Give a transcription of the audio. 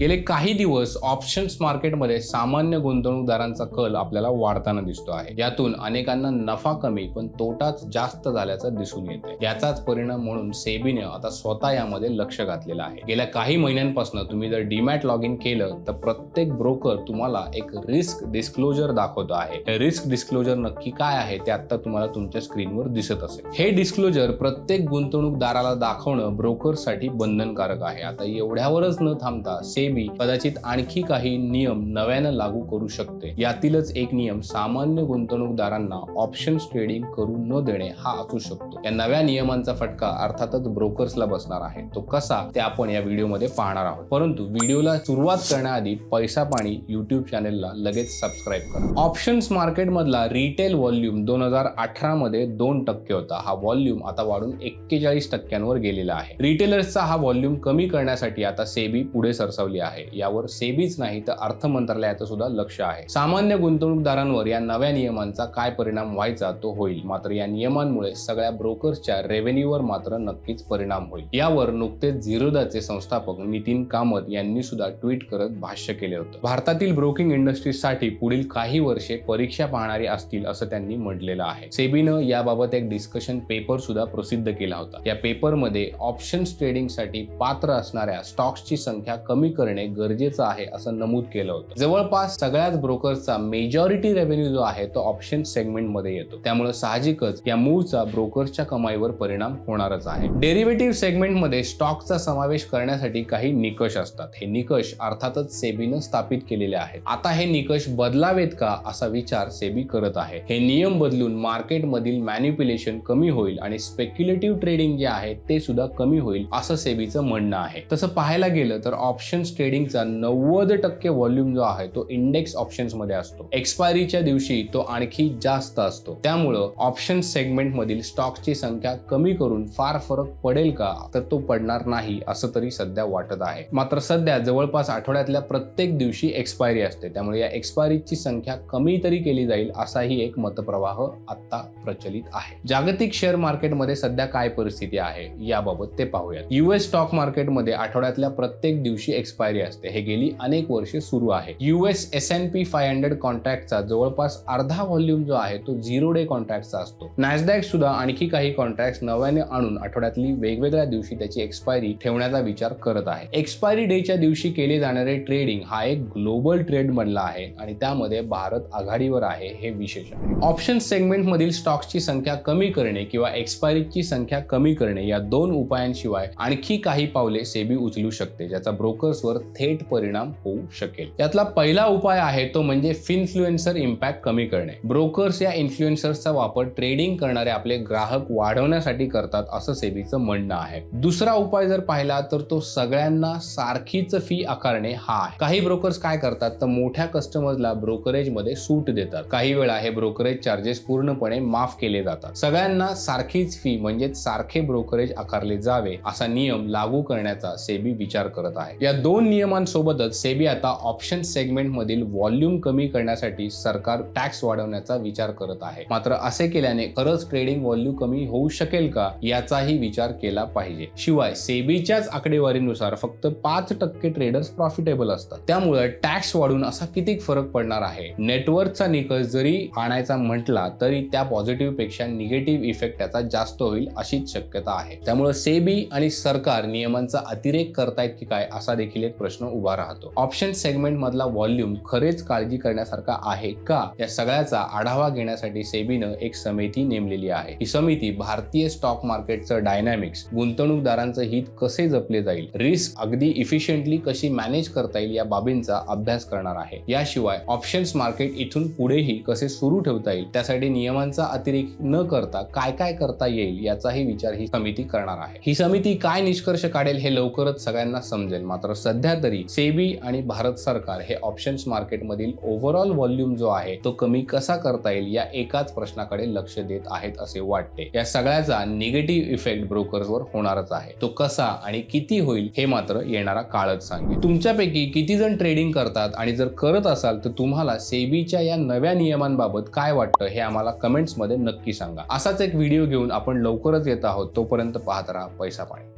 गेले काही दिवस ऑप्शन्स मार्केटमध्ये सामान्य गुंतवणूकदारांचा कल आपल्याला वाढताना दिसतो आहे. यातून अनेकांना नफा कमी पण तोटाच जास्त झाल्याचं दिसून येते याचाच परिणाम म्हणून सेबीने आता स्वतः यामध्ये लक्ष घातलेलं आहे. गेल्या काही महिन्यांपासून तुम्ही जर डीमॅट लॉग इन केलं तर प्रत्येक ब्रोकर तुम्हाला एक रिस्क डिस्क्लोजर दाखवतो आहे. रिस्क डिस्क्लोजर नक्की काय आहे ते आता तुम्हाला तुमच्या स्क्रीनवर दिसत असेल. हे डिस्क्लोजर प्रत्येक गुंतवणूकदाराला दाखवणं ब्रोकरसाठी बंधनकारक आहे. आता एवढ्यावरच न थांबता सेबी कदाचित आणखी काही नियम नव्यानं लागू करू शकते. यातीलच एक नियम सामान्य गुंतवणूकदारांना ऑप्शन्स ट्रेडिंग करू न देणे हा असू शकतो. या नव्या नियमांचा फटका अर्थातच ब्रोकर्सला बसणार आहे. तो कसा ते आपण या व्हिडिओमध्ये पाहणार आहोत. परंतु व्हिडिओला सुरुवात करण्याआधी पैसा पाणी युट्यूब चॅनेलला लगेच सबस्क्राईब करा. ऑप्शन्स मार्केट मधला रिटेल व्हॉल्यूम दोन हजार अठरा मध्ये दोन टक्के होता. हा व्हॉल्यूम आता वाढून एक्केचाळीस टक्क्यांवर गेलेला आहे. रिटेलर्सचा हा व्हॉल्यूम कमी करण्यासाठी आता सेबी पुढे सरसावली आहे. यावर सेबीच नाही तर अर्थ मंत्रालयाचं सुद्धा लक्ष आहे. सामान्य गुंतवणूकदारांवर या नव्या नियमांचा काय परिणाम व्हायचा तो होईल. मात्र या नियमांमुळे सगळ्या ब्रोकर्सच्या रेव्हेन्यूवर मात्र नक्कीच परिणाम होईल. यावर नुकतेच झिरोदाचे संस्थापक नितीन कामत यांनी सुद्धा ट्विट करत भाष्य केले होतं. भारतातील ब्रोकिंग इंडस्ट्रीसाठी पुढील काही वर्षे परीक्षा पाहणारी असतील असं त्यांनी म्हटलेलं आहे. सेबीनं याबाबत एक डिस्कशन पेपर सुद्धा प्रसिद्ध केला होता. या पेपरमध्ये ऑप्शन्स ट्रेडिंगसाठी पात्र असणाऱ्या स्टॉक्सची संख्या कमी कर करणे गरजेचं आहे असं नमूद केलं होतं. जवळपास सगळ्याच ब्रोकर्सचा मेजॉरिटी रेव्हेन्यू जो आहे तो ऑप्शन सेगमेंटमध्ये येतो. त्यामुळे साहजिकच या मूळचा ब्रोकर्सच्या कमाईवर परिणाम होणारच आहे. डेरिव्हेटिव्ह सेगमेंटमध्ये स्टॉकचा समावेश करण्यासाठी काही निकष असतात. हे निकष अर्थातच सेबीनं स्थापित केलेले आहेत. आता हे निकष बदलावेत का असा विचार सेबी करत आहे. हे नियम बदलून मार्केटमधील मॅन्युप्युलेशन कमी होईल आणि स्पेक्युलेटिव्ह ट्रेडिंग जे आहे ते सुद्धा कमी होईल असं सेबीचं म्हणणं आहे. तसं पाहायला गेलं तर ऑप्शन्स ट्रेडिंगचा नव्वद टक्के व्हॉल्यूम जो आहे तो इंडेक्स ऑप्शन्समध्ये असतो. एक्सपायरीच्या दिवशी तो आणखी जास्त असतो. त्यामुळं ऑप्शन सेगमेंट मधील संख्या कमी करून फार फरक पडेल का? तर तो पडणार नाही असं तरी सध्या वाटत आहे. मात्र सध्या जवळपास आठवड्यातल्या प्रत्येक दिवशी एक्सपायरी असते. त्यामुळे या एक्सपायरीची संख्या कमी तरी केली जाईल असाही एक मतप्रवाह आता प्रचलित आहे. जागतिक शेअर मार्केटमध्ये सध्या काय परिस्थिती आहे याबाबत ते पाहूयात. युएस स्टॉक मार्केटमध्ये आठवड्यातल्या प्रत्येक दिवशी एक्सपायरी असते. हे गेली अनेक वर्षे सुरू आहे. US S N P five hundred कॉन्ट्रॅक्टचा जवळपास अर्धा व्हॉल्यूम जो आहे तो झिरो डे कॉन्ट्रॅक्टचा असतो. नॅसडॅक सुद्धा आणखी काही कॉन्ट्रॅक्ट नव्याने आणून आठवड्यातली वेगवेगळ्या दिवशी त्याची एक्सपायरी ठेवण्याचा विचार करत आहे. एक्सपायरी डेच्या दिवशी केले जाणारे ट्रेडिंग हा एक ग्लोबल ट्रेड बनला आहे आणि त्यामध्ये भारत आघाडीवर आहे हे विशेष आहे ऑप्शन सेगमेंट मधील स्टॉक्सची संख्या कमी करणे किंवा एक्सपायरीची संख्या कमी करणे या दोन उपायांशिवाय आणखी काही पावले सेबी उचलू शकते ज्याचा ब्रोकर्सवर थेट परिणाम होऊ शकेल. यातला पहिला उपाय आहे तो म्हणजे फिन्फ्लुएन्सर इम्पॅक्ट कमी करणे. ब्रोकर्स या इन्फ्लुएन्सर्सचा वापर ट्रेडिंग करणारे आपले ग्राहक वाढवण्यासाठी करतात असं सेबीचं म्हणणं आहे. दुसरा उपाय जर पाहिला तर तो सगळ्यांना सारखीच फी आकारणे हा आहे. काही ब्रोकर्स काय करतात तर मोठ्या कस्टमर्सला ब्रोकरेजमध्ये सूट देतात. काही वेळा हे ब्रोकरेज चार्जेस पूर्णपणे माफ केले जातात. सगळ्यांना सारखीच फी म्हणजेच सारखे ब्रोकरेज आकारले जावे असा नियम लागू करण्याचा सेबी विचार करत आहे. या दोन नियमांसोबतच सेबी आता ऑप्शन सेगमेंटमधील व्हॉल्यूम कमी करण्यासाठी सरकार टॅक्स वाढवण्याचा विचार करत आहे. मात्र असे केल्याने खरंच ट्रेडिंग व्हॉल्यूम कमी होऊ शकेल का याचाही विचार केला पाहिजे. शिवाय सेबीच्याच आकडेवारीनुसार फक्त पाच टक्के ट्रेडर्स प्रॉफिटेबल असतात. त्यामुळे टॅक्स वाढून असा किती फरक पडणार आहे? नेटवर्कचा निकष जरी आणायचा म्हटला तरी त्या पॉझिटिव्हपेक्षा निगेटिव्ह इफेक्ट त्याचा जास्त होईल अशीच शक्यता आहे. त्यामुळे सेबी आणि सरकार नियमांचा अतिरेक करतायत की काय असा देखील एक प्रश्न उभा राहतो. ऑप्शन सेगमेंट मधला व्हॉल्यूम खरेच काळजी करण्यासारखा आहे का? या सगळ्याचा आढावा घेण्यासाठी सेबीनं एक समिती नेमलेली आहे. ही समिती भारतीय स्टॉक मार्केटचं डायनॅमिक्स गुंतवणूकदारांचं हित कसे जपले जाईल रिस्क अगदी इफिशियंटली कशी मॅनेज करता येईल या बाबींचा अभ्यास करणार आहे. याशिवाय ऑप्शन्स मार्केट इथून पुढेही कसे सुरू ठेवता येईल त्यासाठी नियमांचा अतिरेक न करता काय काय करता येईल याचाही विचार ही समिती करणार आहे. ही समिती काय निष्कर्ष काढेल हे लवकरच सगळ्यांना समजेल. मात्र सध्या सध्या तरी सेबी आणि भारत सरकार हे ऑप्शन्स मार्केटमधील ओव्हरऑल व्हॉल्यूम जो आहे तो कमी कसा करता येईल या एकाच प्रश्नाकडे लक्ष देत आहेत असे वाटते. या सगळ्याचा निगेटिव्ह इफेक्ट ब्रोकर्सवर होणारच आहे. तो कसा आणि किती होईल हे मात्र येणारा काळच सांगेल. तुमच्यापैकी किती जण ट्रेडिंग करतात आणि जर करत असाल तर तुम्हाला सेबीच्या या नव्या नियमांबाबत काय वाटतं हे आम्हाला कमेंट्समध्ये नक्की सांगा. असाच एक व्हिडिओ घेऊन आपण लवकरच येत आहोत. तोपर्यंत पाहत राहा पैसा पाणी.